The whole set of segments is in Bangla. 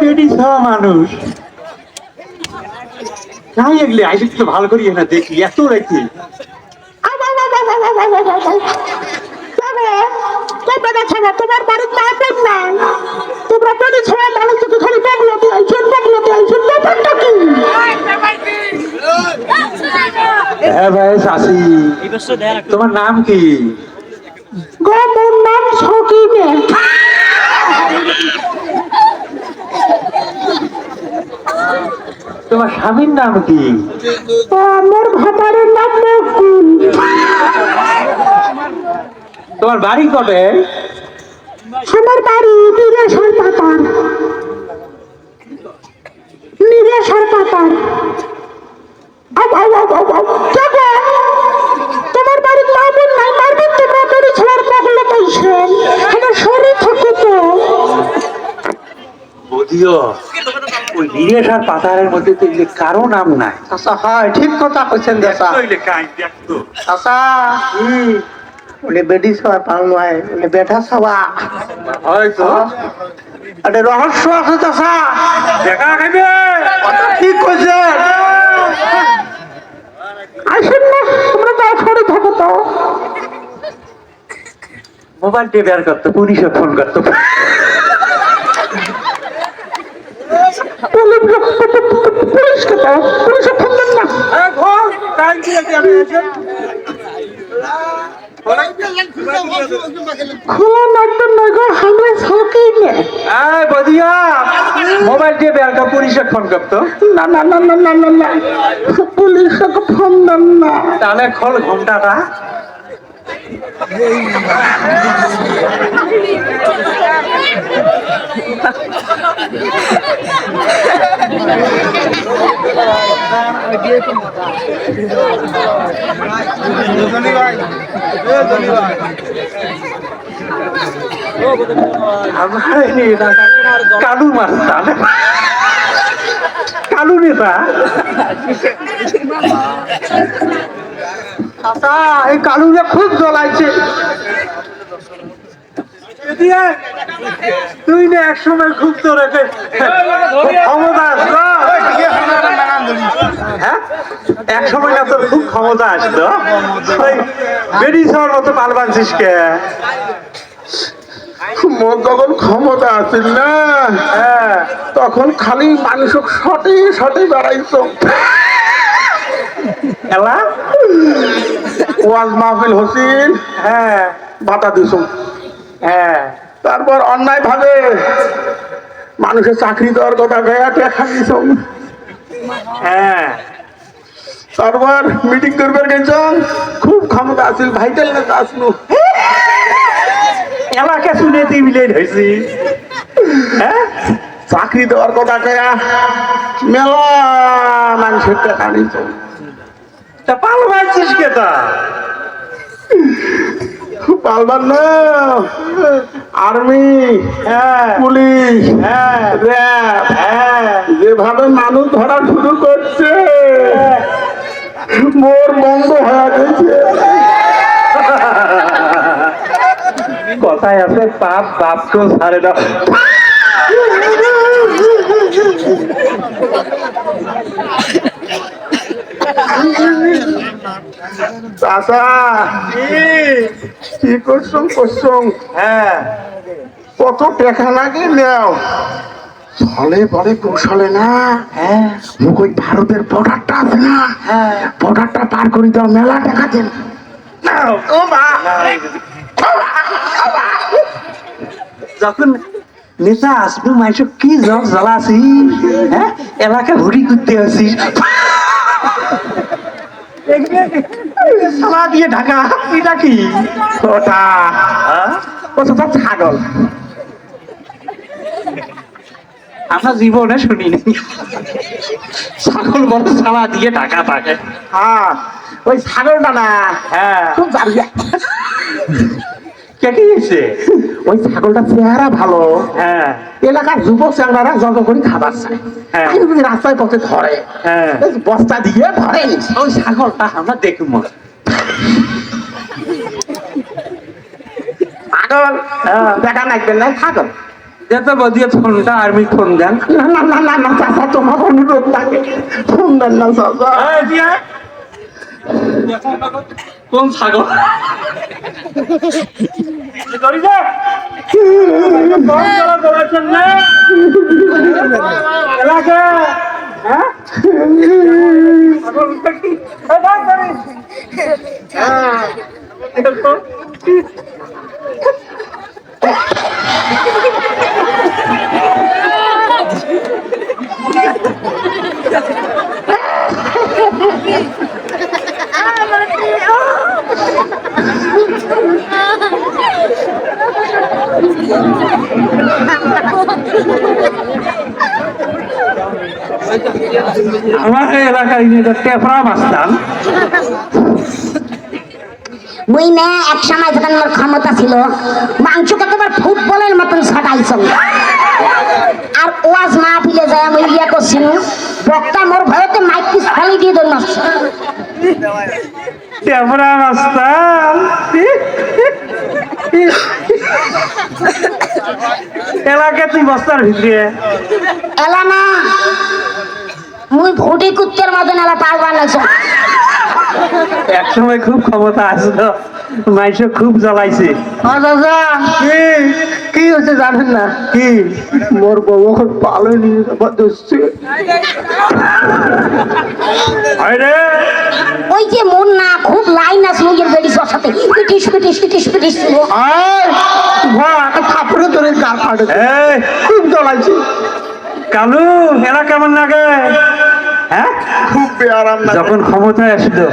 বেডি মানুষ। যাই এগুলি আইসে তো ভালো করি না দেখি এত রাখি তোমার বাড়ির না না তোমরা পেলে ছেড়ে মানুষ থেকে খালি বাংলা দিয়ে আইছেন বাংলা দিয়ে আইছেন ব্যাপারটা কি হ্যাঁ ভাই চাষি তোমার নাম কি গো মোর নাম সকিনে তোমার স্বামীর নাম কি? আমার ভাতারের নাম মকুল। তোমার বাড়ি কবে? আমার বাড়ি নিরেশ্বর পাতার নিরেশ্বর পাতার? তোমার বাড়ির লাবণ নাই মারবেন তোমরা বাড়ি ছেড়ার পাগলে পাইছেন আমার শরীর থাকে তো। ওই মধ্যে তো এগুলি কারও নাম নাই। আচ্ছা হয় ঠিক কথা কইছেন দাদা আচ্ছা উনি বেডি খাওয়া পাল নয় উনি বেঠা হয়তো আরে রহস্য আছে চাষা দেখা কথা ঠিক কইছেন? আসেন না তোমরা তো সরে থাকো তো। মোবাইল দিয়ে বের করতো পুলিশে ফোন করতো। পুলিশকে তো পুলিশে ফোন দেন না মোবাইল দিয়ে বের কর পুলিশে ফোন করতো না না না না না না না ফোন দেন না তাহলে খোল ঘন্টাটা কালু মাস্টার কালু নেতা চাষা এই কালুরে খুব জ্বলাইছে। তুই না এক সময় খুব তোর একে। ক্ষমতা আসতো হ্যাঁ এক সময় না তোর খুব ক্ষমতা আসতো। ওই বেডি সর মতো পাল বানছিস কে? মোর যখন ক্ষমতা আছিল না। হ্যাঁ। তখন খালি মানুষ শটে শটে বেড়াইতো। এলা ওয়াজ মাহফিল হোসেন হ্যাঁ। বাতা দিছ। হ্যাঁ। তারপর অন্যায় ভাবে মানুষের চাকরি দেওয়ার কথা গয়া দেখা দিছ। হ্যাঁ। তারপর মিটিং করবে গেছ? খুব ক্ষমতা আছিল ভাইটাল নেতা আসলো এলাকে শুনে মিলেন হয়েছি হ্যাঁ? চাকরি দেওয়ার কথা গয়া মেলা মানুষের টাকা নিছ তা পাল বানছিস কে তা? পালবার না আর্মি হ্যাঁ। পুলিশ হ্যাঁ। র্যাব। হ্যাঁ। যেভাবে মানুষ ধরা শুরু করছে মোর বন্ধ হয়ে গেছে। কথায় আছে পাপ ছাড়ে না। চাষা কি করছ করছ? হ্যাঁ। কত টাকা লাগে নেও। চলে পরে কৌশলে না? হ্যাঁ। মুখ ওই ভারতের বর্ডারটা আছে না? হ্যাঁ। বর্ডারটা পার করে দাও মেলা টাকা দেন যখন নেতা আসব মাইস কি জল জ্বালাছি হ্যাঁ? এলাকা ঘুরি করতে আসিস। সালা দিয়ে ঢাকা। এটা কি? ওটা। হ্যাঁ? তো ছাগল। আমরা জীবনে শুনিনি ছাগল বড় সালা দিয়ে ঢাকা থাকে হ্যাঁ ওই ছাগলটা না হ্যাঁ। খুব জারিয়া কে কি হয়েছে ওই ছাগলটা চেহারা ভালো। হ্যাঁ। এলাকার যুবক চ্যাংড়ারা যত করে খাবার চায়। হ্যাঁ। যদি রাস্তায় পথে ধরে হ্যাঁ। বস্তা দিয়ে ধরে ওই ছাগলটা আমরা দেখব। ছাগল হ্যাঁ। দেখা নাকবেন না ছাগল যেতে বদিয়ে ফোনটা আর্মি ফোন দেন। না না না না চাচা তোমার অনুরোধ থাকে। ফোন দেন না চাচা। কোন ছাগল? হ্যাঁ ছাগলটা কি? এ ভাই, ধরি। হ্যাঁ, দেখো। আমার এলাকায় টেপরা মাস্তান মুই না এক সময় যখন মোর ক্ষমতা ছিল মাংসকে তোমার ফুটবলের মতন ছাটাইছ আর ওয়াজ মাহফিলে যায় আমি ইয়া করছিল বক্তা মোর ভয়তে মাইক পিস ফালি দিয়ে দৌড় মারছে। টেপরা মাস্তান। এলাকা তুই বস্তার ভিতরে। এলা না মুই ভুটি কুত্তের মতন এলা পারবার লাগছে এক সময় খুব ক্ষমতা আসলো মাইশ খুব জ্বালাইছে। কি? হচ্ছে জানেন না? কি? মোর বউ এখন পালো নিয়ে যাবার দোষছে ওই যে মন না খুব লাইন আছে মুগের বেড়ি সাথে। পিটিস পিটিস পিটিস পিটিস। থাপড়ে ধরে গাল ফাটে। খুব জ্বলাইছে। কালু এরা কেমন লাগে? হ্যাঁ? খুব বেআরাম যখন ক্ষমতায় আসলো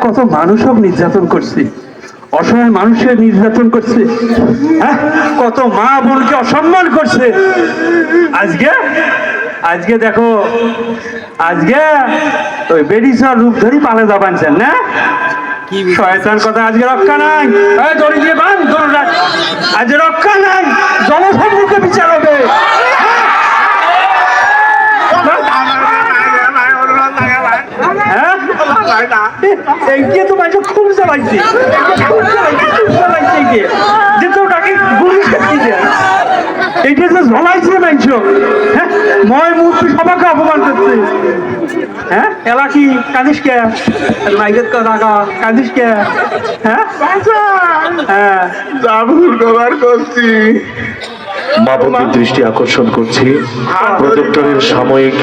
কত মানুষ সব নির্যাতন করছে। অসহায় মানুষের নির্যাতন করছে। হ্যাঁ? কত মা বোনকে অসম্মান করছে। আজকে আজকে দেখো আজকে ওই বেডিসর রূপ ধরি পালে দাবানছেন না? শয়তান কথা আজকে রক্ষা নাই। দড়ি দিয়ে বান দড়ি আজ রক্ষা নাই। জনসম্মুখে বিচার হবে। এইকে তো মানুষ খুব চালাইছে। খুব চালাইছে খুব চালাইছে যে তো ওটাকে গুলি এইটা যে। জ্বলাইছে মানুষ হ্যাঁ? ময় মূর্তি সবাইকে অপমান করছে। হ্যাঁ? এলা কি কাঁদিস কে? মাইকের কথা কাঁদিস কে? হ্যাঁ? হ্যাঁ। যা ভুল কবার করছি মাপকের দৃষ্টি আকর্ষণ করছি। প্রজেক্টরের সাময়িক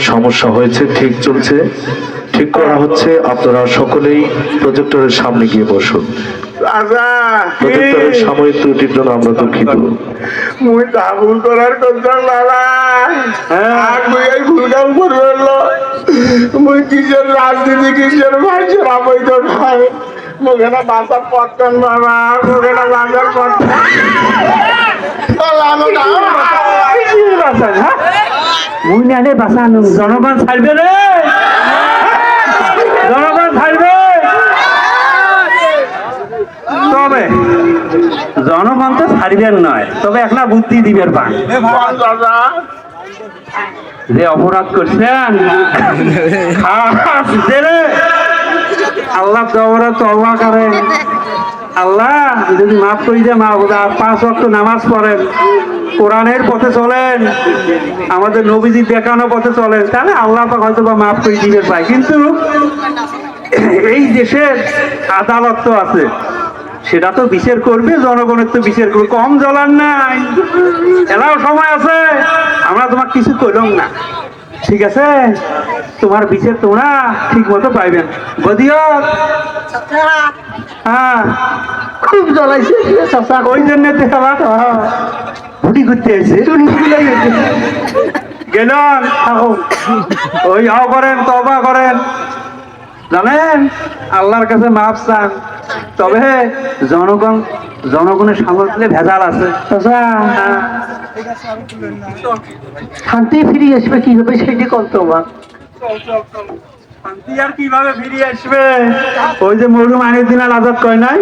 সমস্যা হয়েছে ঠিক চলছে। ঠিক করা হচ্ছে আপনারা সকলেই প্রজেক্টরের সামনে গিয়ে বসুন প্রজেক্টরের সাময়িক ত্রুটির জন্য আমরা দুঃখিত মুই ভুল করার আর মুই এই ভুল কাম করে ফেলল মুই কিসের রাজনীতি কিসের মানুষের অবৈধ খায় মুখে না বাঁচার পত্তন বাবা মুখে না বাঁচার পত্তন বাঁচান হ্যাঁ মুই নালে বাঁচান জনগণ ছাড়বে রে তবে জনগণ তো ছাড়বেন নয় তবে একটা বুদ্ধি দিবেন পান যে অপরাধ করছেন খাস জেলে আল্লাহ দৌড়া তবা করেন আল্লাহ যদি মাফ করে দেয় মা বোধ পাঁচ অক্ট নামাজ পড়েন কোরআনের পথে চলেন আমাদের নবীজি দেখানো পথে চলেন তাহলে আল্লাহ হয়তো বা মাফ করে দিবে পায় কিন্তু এই দেশের আদালত তো আছে। সেটা তো বিচার করবে জনগণের তো বিচার করবে। কম জ্বলার নাই। এলাও সময় আছে আমরা তোমার কিছু করলাম না। ঠিক আছে? তোমার বিচার তোমরা ঠিক মতো পাইবেন। বদিও হ্যাঁ। খুব জ্বলাইছে। ওই জন্য দেখাবা ভুটি করতে এসে গেলাম। ওই হাও করেন তবা করেন। জানেন? আল্লাহর কাছে মাপ চান। তবে জনগণ জনগণের সামর সামর্থ্যে ভেজাল আছে। হ্যাঁ। শান্তি ফিরে আসবে কি হবে সেটি করতে আমার শান্তি আর কীভাবে ফিরে আসবে? ওই যে মরুম আগের দিন আজাদ কয় নাই?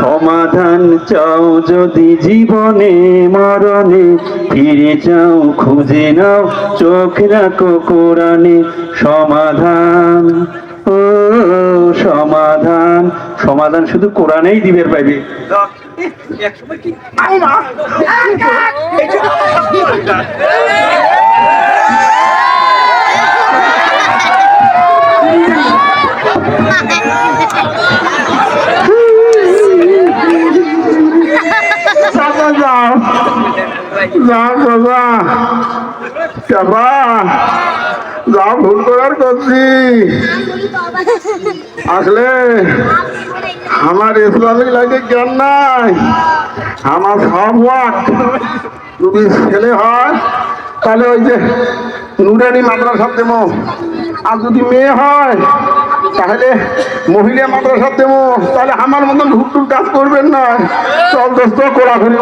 সমাধান চাও যদি জীবনে মরণে ফিরে যাও খুঁজে নাও চোখ রাখো কোরআনে সমাধান। সমাধান। সমাধান শুধু কোরআনেই দিবের পাইবে। যা ভুল করার করছি আসলে আমার ইসলামিক লাইনে জ্ঞান নাই। আমার সব ওয়াক যদি ছেলে হয়, তাহলে ওই যে নুরানি মাদ্রাসা দেবো। আর যদি মেয়ে হয়, তাহলে মহিলা মাদ্রাসা দেবো। তাহলে আমার মতন ভুটুর কাজ করবেন না। চল দোস্ত কোলাঘুরি